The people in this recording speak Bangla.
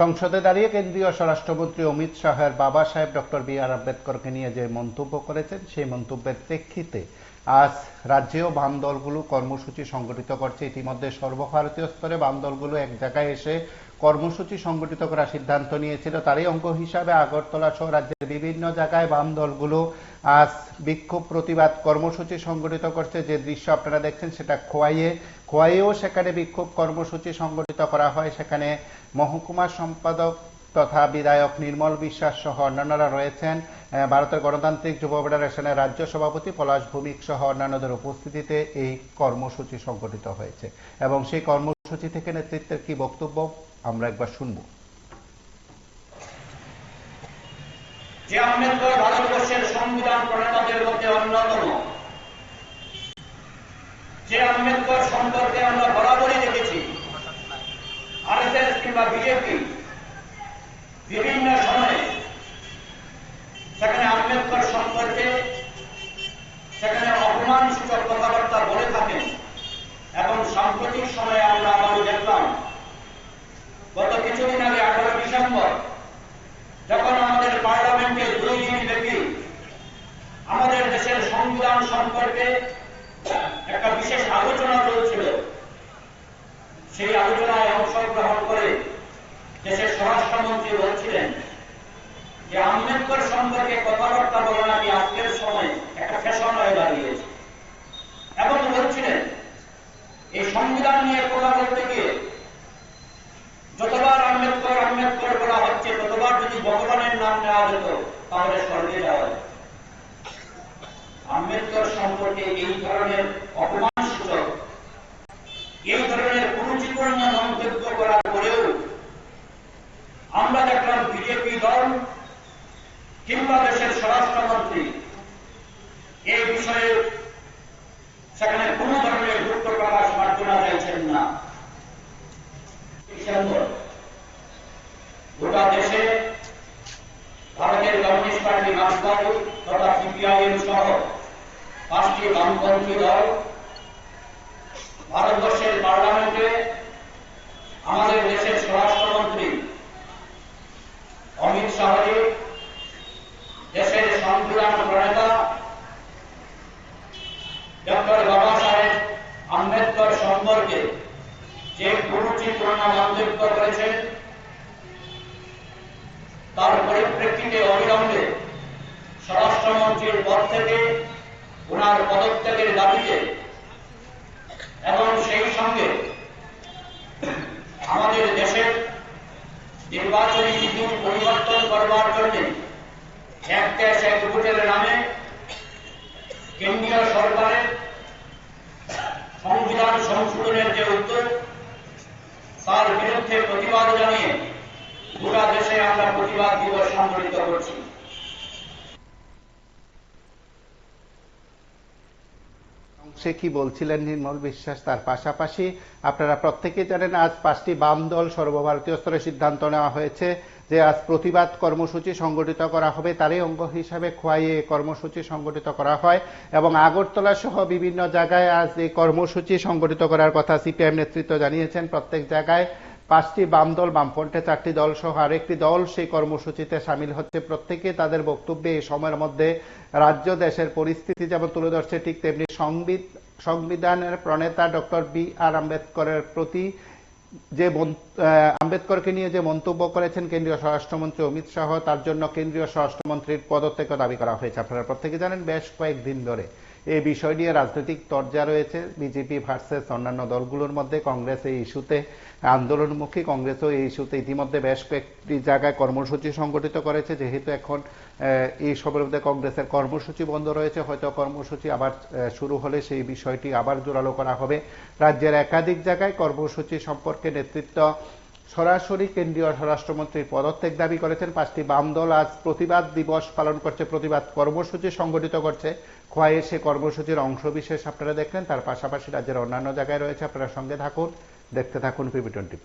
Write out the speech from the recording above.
সংসদে দাঁড়িয়ে কেন্দ্রীয় স্বরাষ্ট্রমন্ত্রী অমিত শাহের বাবা সাহেব ডক্টর বি আর আম্বেদকরকে নিয়ে যে মন্তব্য করেছেন, সেই মন্তব্যের প্রেক্ষিতে আজ রাজ্যেও বাম দলগুলো কর্মসূচি সংগঠিত করছে। ইতিমধ্যে সর্বভারতীয় স্তরে বাম দলগুলো এক জায়গায় এসে কর্মসূচি সংগঠিত করার সিদ্ধান্ত নিয়েছিল। তারই অঙ্গ হিসাবে আগরতলা সহ রাজ্যের বিভিন্ন জায়গায় বাম দলগুলো আজ বিক্ষোভ প্রতিবাদ কর্মসূচি সংগঠিত করছে। যে দৃশ্য আপনারা দেখছেন সেটা খোয়াইয়ে। খোয়াইয়েও সেখানে বিক্ষোভ কর্মসূচি সংগঠিত করা হয়। সেখানে মহকুমা সম্পাদক তথা বিধায়ক নির্মল বিশ্বাস সহ অন্যান্যরা রয়েছেন। ভারতের গণতান্ত্রিক যুব ফেডারেশনের রাজ্য সভাপতি পলাশ ভৌমিক সহ অন্যান্যদের উপস্থিতিতে এই কর্মসূচি সংগঠিত হয়েছে এবং সেই কর্মসূচি থেকে নেতৃত্বের কি বক্তব্য? আমরা একবার শুনব। যে আম্বেদকর ভারতবর্ষের সংবিধান প্রণেতাদের মধ্যে অন্যতম। যে আম্বেদকর সম্পর্কে আমরা বরাবরই দেখেছি, আরএসএস কিংবা বিজেপি, বিভিন্ন সময়ে সেখানে আম্বেদকর সম্পর্কে, সেখানে অপমানসূচক কথাবার্তা বলে থাকেন এবং সাম্প্রতিক সময়ে আমরা আবারও দেখলাম গত কিছুদিন আগে আঠারো ডিসেম্বর যখন আমাদের পার্লামেন্টে দুই দিন ব্যাপী আমাদের দেশের সংবিধান সম্পর্কে একটা বিশেষ আলোচনা চলছিল। সেই আলোচনায় অংশগ্রহণ করে দেশের স্বরাষ্ট্রমন্ত্রী বলছিলেন যে, আম্বেদকর সম্পর্কে কথাবার্তা বলা নাকি আজকের সময় একটা ফ্যাশন হয়ে দাঁড়িয়েছে। এবং বলছিলেন, এই সংবিধান নিয়ে কথা বলতে গিয়ে যতবার আম্বেদকর আম্বেদকর বলা হচ্ছে, ততবার যদি ভগবানের নাম নেওয়া যেত তাহলে স্বর্গে যাওয়া যেত। আম্বেদকর সম্পর্কে এই ধরনের অপমান সূচক এই ধরনের কুরুচিপূর্ণ মন্তব্য করার পরেও আমরা দেখলাম বিজেপি দল কিংবা দেশের স্বরাষ্ট্রমন্ত্রী এই বিষয়ে সেখানে কোন ধরনের গুরুত্ব প্রকাশ মার্জনা চাইছেন না। গোটা দেশে ভারতের কমিউনিস্ট পার্টি মার্ক্সবাদী তথা সিপিআইএম সহ পাঁচটি বামপন্থী দল, ভারতবর্ষের পার্লামেন্টে আমাদের দেশের স্বরাষ্ট্রমন্ত্রী অমিত শাহজি, দেশের সংবিধান প্রণেতা ডক্টর বাবা সাহেব আম্বেদকর সম্পর্কে যে কুরুচিপূর্ণ মন্তব্য করেছেন, তার পরিপ্রেক্ষিতে অবিলম্বে স্বরাষ্ট্রমন্ত্রীর পদ থেকে ওনার পদত্যাগের দাবিতে এবং সেই সঙ্গে আমাদের দেশের নির্বাচনী নীতি পরিবর্তন করবার জন্য এক দেশ, এক ভোটের নামে কেন্দ্রীয় সরকারের সংবিধান সংশোধনের যে উদ্যোগ, তার বিরুদ্ধে প্রতিবাদ জানিয়ে গোটা দেশে আমরা প্রতিবাদ দিবস সংগঠিত করছি। সে কি বলছিলেন নির্মল বিশ্বাস? তার পাশাপাশি আপনারা প্রত্যেকে জানেন আজ পাঁচটি বাম দল সর্বভারতীয় স্তরে সিদ্ধান্ত নেওয়া হয়েছে যে আজ প্রতিবাদ কর্মসূচি সংগঠিত করা হবে। তারই অঙ্গ হিসাবে খোয়াইয়ে কর্মসূচি সংগঠিত করা হয় এবং আগরতলা সহ বিভিন্ন জায়গায় আজ এই কর্মসূচি সংগঠিত করার কথা সিপিএম নেতৃত্ব জানিয়েছেন। প্রত্যেক জায়গায় পাঁচটি বাম দল বামফ্রন্টে চারটি দল সহ আরেকটি দল। সেই কর্মসূচিতে সামিল হচ্ছে প্রত্যেকে। তাদের বক্তব্যে এই সময়ের মধ্যে রাজ্য দেশের পরিস্থিতি যেমন তুলে ধরছে, ঠিক তেমনি সংবিধানের প্রণেতা ডক্টর বি আর আম্বেদকরের প্রতি যে আম্বেদকরকে নিয়ে যে মন্তব্য করেছেন কেন্দ্রীয় স্বরাষ্ট্রমন্ত্রী অমিত শাহ, তার জন্য কেন্দ্রীয় স্বরাষ্ট্রমন্ত্রীর পদত্যাগ দাবি করা হয়েছে। আপনারা প্রত্যেকে জানেন, বেশ কয়েকদিন ধরে এই বিষয় নিয়ে রাজনৈতিক তরজা রয়েছে। বিজেপি ভার্সেস অন্যান্য দলগুলোর মধ্যে কংগ্রেস এই ইস্যুতে আন্দোলনমুখী। কংগ্রেসও এই ইস্যুতে ইতিমধ্যে বেশ কয়েকটি জায়গায় কর্মসূচি সংগঠিত করেছে। যেহেতু এখন এই সবের মধ্যে কংগ্রেসের কর্মসূচি বন্ধ রয়েছে। হয়তো কর্মসূচি আবার শুরু হলে সেই বিষয়টি আবার জোরালো করা হবে। রাজ্যের একাধিক জায়গায় কর্মসূচি সম্পর্কে নেতৃত্ব সরাসরি কেন্দ্রীয় স্বরাষ্ট্রমন্ত্রীর পদত্যাগ দাবি করেছেন। পাঁচটি বাম দল আজ প্রতিবাদ দিবস পালন করছে। প্রতিবাদ কর্মসূচি সংগঠিত করছে। খোয়াইয়ে সে কর্মসূচির অংশবিশেষ আপনারা দেখলেন। তার পাশাপাশি রাজ্যের অন্যান্য জায়গায় রয়েছে। আপনারা সঙ্গে থাকুন। দেখতে থাকুন পিবি টোয়েন্টি